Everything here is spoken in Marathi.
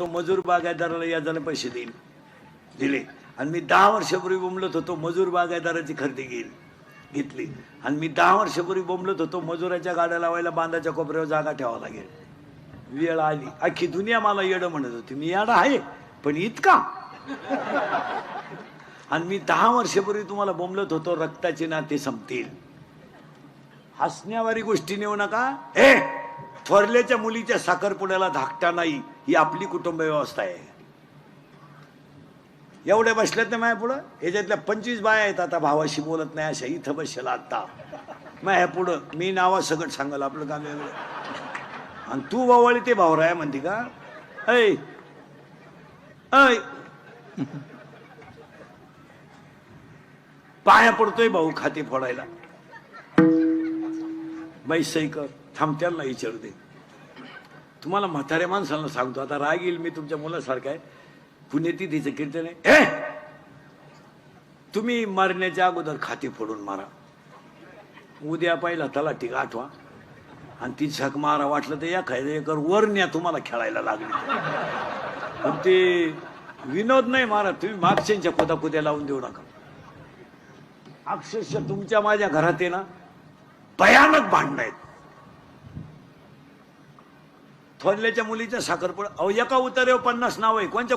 तो मजूर बागायतदाराला याजाने पैसे देईल दिले. आणि मी दहा वर्षापूर्वी बोंबलत होतो मजूर बागायदाराची खरेदी घेईल घेतली. आणि मी दहा वर्षापूर्वी बोंबलत होतो मजुराच्या गाड्या लावायला बांधाच्या कोपऱ्यावर जागा ठेवावा लागेल. वेळ आली. अख्खी दुनिया मला येडं म्हणत होती. मी येडा आहे पण इतका. आणि मी दहा वर्षापूर्वी तुम्हाला बोंबलत होतो रक्ताचे नाते संपतील. हसण्यावारी गोष्टी नेऊ नका. हे थोरल्याच्या मुलीच्या साखरपुड्याला धाकटा नाही ही आपली कुटुंब व्यवस्था आहे. एवढ्या बसल्यात ना माझ्या पुढं? ह्याच्यातल्या पंचवीस बाया आहेत आता भावाशी बोलत नाही अशा इथं बसला आता. माझ्या पुढं मी नावा सगळं सांगाल आपलं काम वेगळं. आणि तू बावळी ते भावराय म्हणते का? ऐ ऐ. पाया पडतोय भाऊ खाते फोडायला. बाई सई कर थांबत्याला विचारू दे. तुम्हाला म्हाताऱ्या माणसाला सांगतो आता राग येईल मी तुमच्या मुलासारखा आहे. पुण्यतिथीचं कीर्तन आहे. तुम्ही मरण्याच्या अगोदर खाती फोडून मारा. उद्या पहिला तलाठी आठवा आणि ती झक मारा वाटलं तर या एकर वर न्या तुम्हाला खेळायला लागली. पण ते विनोद नाही मारा तुम्ही मागच्यांच्या कुदा लावून देऊ नका. अक्षरशः तुमच्या माझ्या घरात आहे ना भयानक भांडणं आहेत. थोरल्याच्या मुलीचं साखरपुडा. अहो एका उतरेव पन्नास नाव आहे. कोणत्या कोणत्या